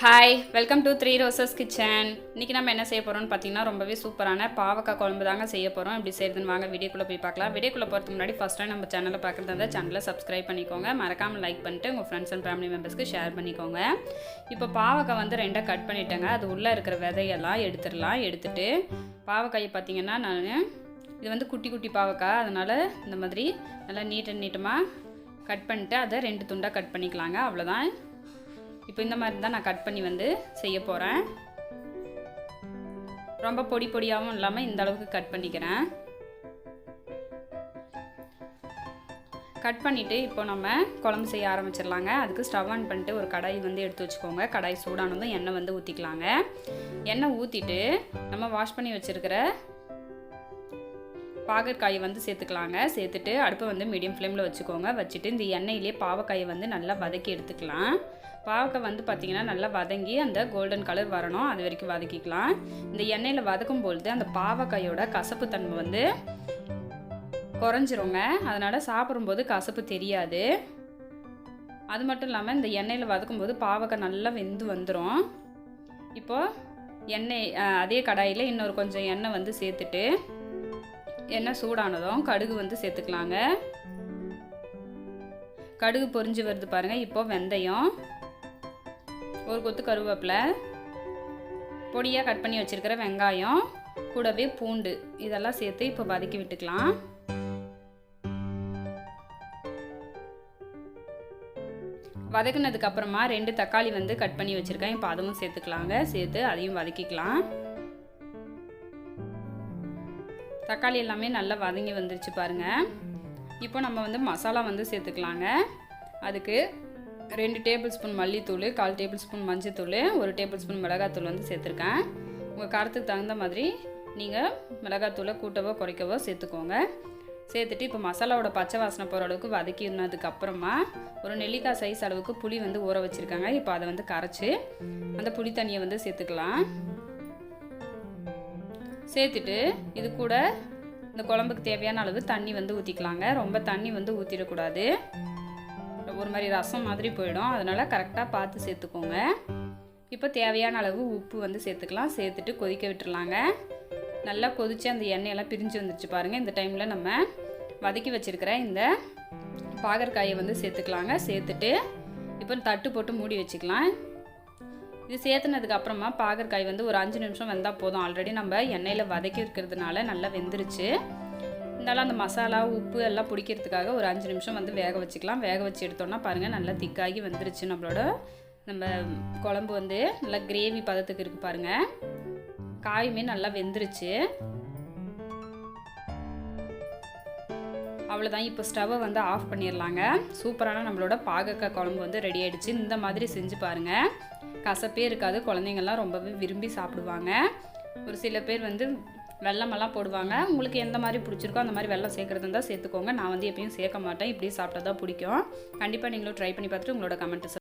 Hi welcome to Three Roses kitchen இன்றைக்கி நம்ம என்ன செய்ய போகிறோம்னு பார்த்தீங்கன்னா ரொம்பவே சூப்பரான பாவக்காய் குழம்பு தாங்க செய்ய போகிறோம் எப்படி செய்யுதுன்னு வாங்க வீடியோக்குள்ளே போய் பார்க்கலாம். வீடியோக்குள்ளே போகிறதுக்கு முன்னாடி ஃபஸ்ட் டைம் நம்ம சேனலை பார்க்குறதா இருந்தால் சேனலை சப்ஸ்கிரைப் பண்ணிக்கோங்க. மறக்காமல் லைக் பண்ணிட்டு உங்கள் ஃப்ரெண்ட்ஸ் அண்ட் ஃபேமிலி மெம்பர்ஸ்க்கு ஷேர் பண்ணிக்கோங்க. இப்போ பாவக்காய் வந்து ரெண்டாக கட் பண்ணிட்டேங்க. அது உள்ளே இருக்கிற விதையெல்லாம் எடுத்துடலாம். எடுத்துட்டு பாவக்காயை பார்த்தீங்கன்னா நான் இது வந்து குட்டி குட்டி பாவக்காய். அதனால் இந்த மாதிரி நல்லா நீட்ட நீட்டமாக கட் பண்ணிட்டு அதை ரெண்டு துண்டாக கட் பண்ணிக்கலாங்க. அவ்வளோதான் இப்போ இந்த மாதிரி தான் நான் கட் பண்ணி வந்து செய்ய போகிறேன் ரொம்ப பொடி பொடியாகவும் இல்லாமல் இந்த அளவுக்கு கட் பண்ணிக்கிறேன். கட் பண்ணிவிட்டு இப்போ நம்ம குழம்பு செய்ய ஆரம்பிச்சிடலாங்க. அதுக்கு ஸ்டவ் ஆன் பண்ணிட்டு ஒரு கடாய் வந்து எடுத்து வச்சுக்கோங்க. கடாய் சூடானதும் எண்ணெய் வந்து ஊற்றிக்கலாங்க எண்ணெய் ஊற்றிட்டு நம்ம வாஷ் பண்ணி வச்சுருக்கிற பாகற்காயை வந்து சேர்த்துக்கலாங்க. சேர்த்துட்டு அடுப்பை வந்து மீடியம் ஃப்ளேமில் வச்சுக்கோங்க. வச்சுட்டு இந்த எண்ணெயிலே பாவக்காயை வந்து நல்லா வதக்கி எடுத்துக்கலாம். பாவக்காய் வந்து பார்த்திங்கன்னா நல்லா வதங்கி அந்த கோல்டன் கலர் வரணும். அது வரைக்கும் வதக்கிக்கலாம். இந்த எண்ணெயில் வதக்கும் பொழுது அந்த பாவக்காயோட கசப்பு தன்மை வந்து குறைஞ்சிருங்க. அதனால் சாப்பிடும்போது கசப்பு தெரியாது. அது மட்டும் இல்லாமல் இந்த எண்ணெயில் வதக்கும்போது பாவக்காய் நல்லா வெந்து வந்துடும் இப்போது எண்ணெய் அதே கடாயில் இன்னொரு கொஞ்சம் எண்ணெய் வந்து சேர்த்துட்டு எண்ணெய் சூடானதும் கடுகு வந்து சேர்த்துக்கலாங்க. கடுகு பொரிஞ்சு வருது பாருங்கள் இப்போ வெந்தயம். ஒரு கொத்து கருவேப்பிலை பொடியாக கட் பண்ணி வச்சுருக்கிற வெங்காயம் கூடவே பூண்டு. இதெல்லாம் சேர்த்து இப்போ வதக்கி விட்டுக்கலாம். வதக்குனதுக்கு அப்புறமா ரெண்டு தக்காளி வந்து கட் பண்ணி வச்சுருக்கேன். இப்போ அதுவும் சேர்த்துக்கலாங்க. சேர்த்து அதையும் வதக்கிக்கலாம். தக்காளி எல்லாமே நல்லா வதங்கி வந்துருச்சு பாருங்கள் இப்போ நம்ம வந்து மசாலா வந்து சேர்த்துக்கலாங்க. அதுக்கு ரெண்டு டேபிள் ஸ்பூன் மல்லித்தூள் கால் டேபிள் ஸ்பூன் மஞ்சத்தூள் ஒரு டேபிள் ஸ்பூன் மிளகாத்தூள் வந்து சேர்த்துருக்கேன். உங்கள் காரத்துக்கு தகுந்த மாதிரி நீங்கள் மிளகாத்தூளை கூட்டவோ குறைக்கவோ சேர்த்துக்கோங்க. சேர்த்துட்டு இப்போ மசாலாவோட பச்சை வாசனை போகிற அளவுக்கு வதக்கினதுக்கு அப்புறமா ஒரு நெல்லிக்காய் சைஸ் அளவுக்கு புளி வந்து ஊற வச்சுருக்காங்க. இப்போ அதை வந்து கரைச்சி அந்த புளி தண்ணியை வந்து சேர்த்துக்கலாம். சேர்த்துட்டு இது கூட இந்த குழம்புக்கு தேவையான அளவு தண்ணி வந்து ஊற்றிக்கலாங்க ரொம்ப தண்ணி வந்து ஊற்றிடக்கூடாது ஒரு மாதிரி ரசம் மாதிரி போயிடும். அதனால் கரெக்டாக பார்த்து சேர்த்துக்கோங்க. இப்போ தேவையான அளவு உப்பு வந்து சேர்த்துக்கலாம். சேர்த்துட்டு கொதிக்க விட்டுறலாங்க. நல்லா கொதித்து அந்த எண்ணெயெல்லாம் பிரிஞ்சு வந்துருச்சு பாருங்கள் இந்த டைமில் நம்ம வதக்கி வச்சுருக்கிற இந்த பாகற்காயை வந்து சேர்த்துக்கலாங்க. சேர்த்துட்டு இப்போ தட்டு போட்டு மூடி வச்சுக்கலாம். இது சேர்த்துனதுக்கு அப்புறமா பாகற்காய் வந்து ஒரு அஞ்சு நிமிஷம் வெந்தால் போதும். ஆல்ரெடி நம்ம எண்ணெயில் வதக்கி இருக்கிறதுனால நல்லா வெந்துருச்சு. இருந்தாலும் அந்த மசாலா உப்பு எல்லாம் பிடிக்கிறதுக்காக ஒரு அஞ்சு நிமிஷம் வந்து வேக வச்சுக்கலாம். வேக வச்சு எடுத்தோன்னா பாருங்கள் நல்லா திக்காகி வந்துருச்சு நம்மளோட நம்ம குழம்பு வந்து நல்லா கிரேவி பதத்துக்கு இருக்குது பாருங்கள் காயுமே நல்லா வெந்துருச்சு. அவ்வளோதான் இப்போ ஸ்டவ்வை வந்து ஆஃப் பண்ணிடலாங்க. சூப்பரான நம்மளோட பாகக்காய் குழம்பு வந்து ரெடி ஆகிடுச்சு இந்த மாதிரி செஞ்சு பாருங்கள் கசப்பே இருக்காது. குழந்தைங்கள்லாம் ரொம்பவே விரும்பி சாப்பிடுவாங்க. ஒரு சில பேர் வந்து வெள்ளமெல்லாம் போடுவாங்க. உங்களுக்கு எந்த மாதிரி பிடிச்சிருக்கோ அந்த மாதிரி வெள்ளம் சேர்க்குறது இருந்தால் சேர்த்துக்கோங்க. நான் வந்து எப்பயும் சேர்க்க மாட்டேன். இப்படி சாப்பிட்டா தான் பிடிக்கும். கண்டிப்பாக நீங்களும் ட்ரை பண்ணி பார்த்துட்டு உங்களோட கமெண்ட்டு